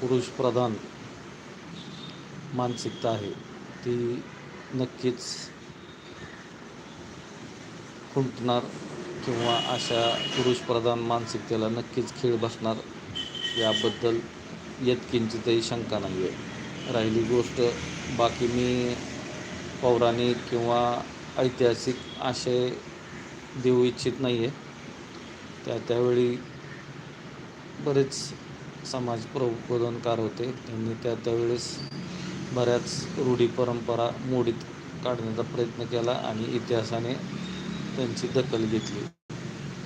पुरुषप्रधान मानसिकता आहे ती नक्कीच खुंटणार किंवा अशा पुरुषप्रधान मानसिकतेला नक्कीच खेळ बसणार याबद्दल यत्किंचितही शंका नाही आहे राहिली गोष्ट बाकी मी पौराणिक किंवा ऐतिहासिक आशय देऊ इच्छित नाही आहे त्या त्यावेळी बरेच समाज प्रबोधनकार होते. त्यांनी त्या त्यावेळेस बऱ्याच रूढी परंपरा मोडीत काढण्याचा प्रयत्न केला आणि इतिहासाने त्यांची दखल घेतली.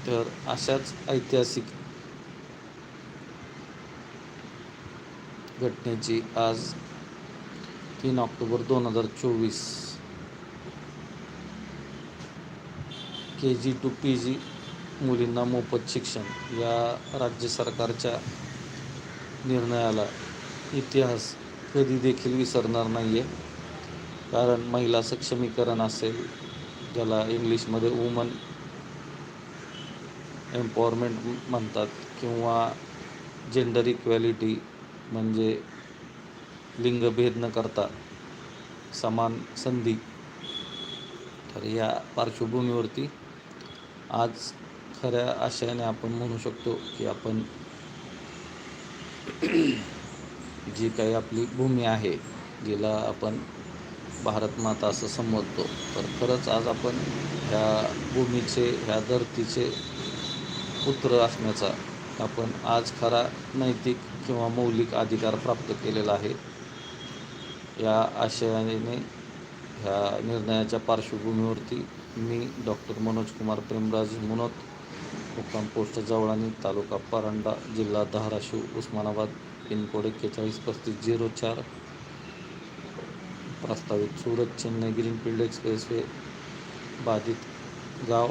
तर अशाच ऐतिहासिक घटनेची आज तीन ऑक्टोबर दोन हजार चोवीस के जी टू पी जी मुलींना मोफत शिक्षण या राज्य सरकारच्या निर्णयाला इतिहास कधी देखील विसरणार नाही आहे कारण महिला सक्षमीकरण असेल ज्याला इंग्लिशमध्ये वुमन एम्पॉवरमेंट म्हणतात किंवा जेंडर इक्वॅलिटी म्हणजे लिंगभेद न करता समान संधी. तर या पार्श्वभूमीवरती आज खऱ्या आशयाने आपण म्हणू शकतो की आपण जी काही आपली भूमी आहे जिला आपण भारत माता असं संबोधतो. तर खरंच आज आपण ह्या भूमीचे ह्या धरतीचे पुत्र असण्याचा आपण आज खरा नैतिक किंवा मौलिक अधिकार प्राप्त केलेला आहे. या आशयाने ह्या निर्णयाच्या पार्श्वभूमीवरती मी डॉक्टर मनोज कुमार प्रेमराज मुनोत मुक्काम पोस्ट जवळानी तालुका परांडा जिल्हा धाराशिव उस्मानाबाद पिनकोड एक्केचाळीस पस्तीस झिरो चार. प्रस्तावित सुरत चेन्नई ग्रीनफील्ड एक्सप्रेसवे बाधित गाव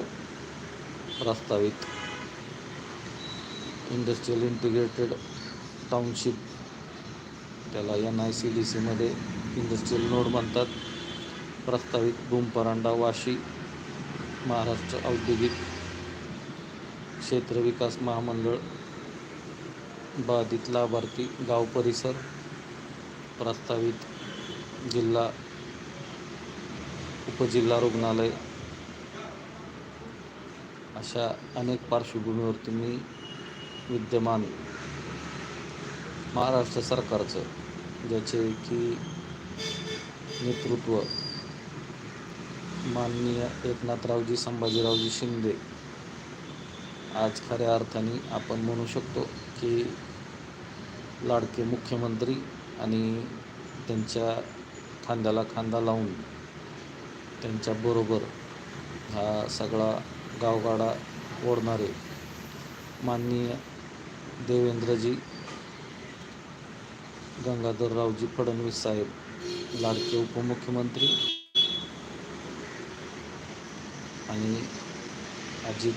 प्रस्तावित. इंडस्ट्रियल इंटिग्रेटेड टाउनशिप त्याला एन आय सी डी सीमध्ये इंडस्ट्रियल नोड म्हणतात. प्रस्तावित बुमपरांडा वाशी महाराष्ट्र औद्योगिक क्षेत्र विकास महामंडळ बाधित लाभार्थी गाव परिसर प्रस्तावित जिल्हा उपजिल्हा रुग्णालय अशा अनेक पार्श्वभूमीवरती मी विद्यमान महाराष्ट्र सरकारचं ज्याचे की नेतृत्व माननीय एकनाथरावजी संभाजीरावजी शिंदे आज खऱ्या अर्थाने आपण म्हणू शकतो की लाडके मुख्यमंत्री आणि त्यांच्या खांद्याला खांदा लावून त्यांच्याबरोबर हा सगळा गावगाडा ओढणारे माननीय देवेंद्रजी गंगाधररावजी फडणवीस साहेब लाडके उपमुख्यमंत्री आणि अजित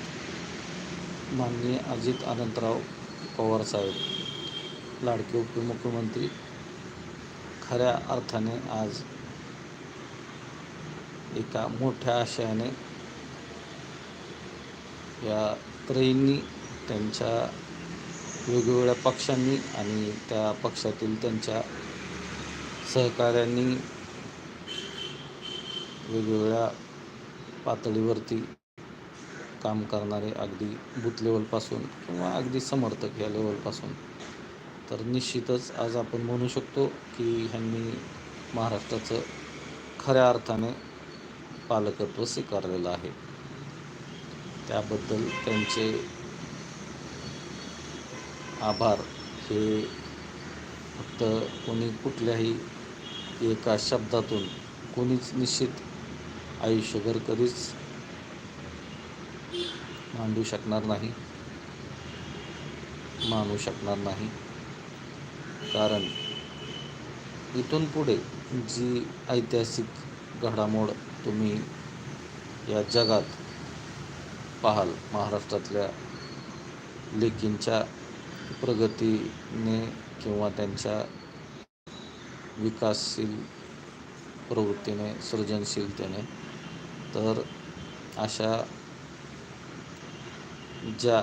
माननीय अजित अनंतराव पवारसाहेब लाडके उपमुख्यमंत्री खऱ्या अर्थाने आज एका मोठ्या आशयाने या त्रयींनी त्यांच्या वेगवेगळ्या पक्षांनी आणि त्या पक्षातील त्यांच्या सहकाऱ्यांनी वेगवेगळ्या पातळीवरती काम करणारे अगदी बूथ लेवलपासून किंवा अगदी समर्थक या लेवलपासून. तर निश्चितच आज आपण म्हणू शकतो की ह्यांनी महाराष्ट्राचं खऱ्या अर्थाने पालकत्व स्वीकारलेलं आहे. त्याबद्दल त्यांचे आभार. हे फक्त कोणी कुठल्याही एका शब्दातून कोणीच निश्चित आयुष्यभर कधीच मांडू शकणार नाही. मानू शकणार नाही. कारण इथून पुढे जी ऐतिहासिक घडामोड तुम्ही या जगात पाहाल महाराष्ट्रातल्या लेकींच्या प्रगतीने किंवा त्यांच्या विकासशील प्रवृत्तीने सृजनशीलतेने तर अशा যা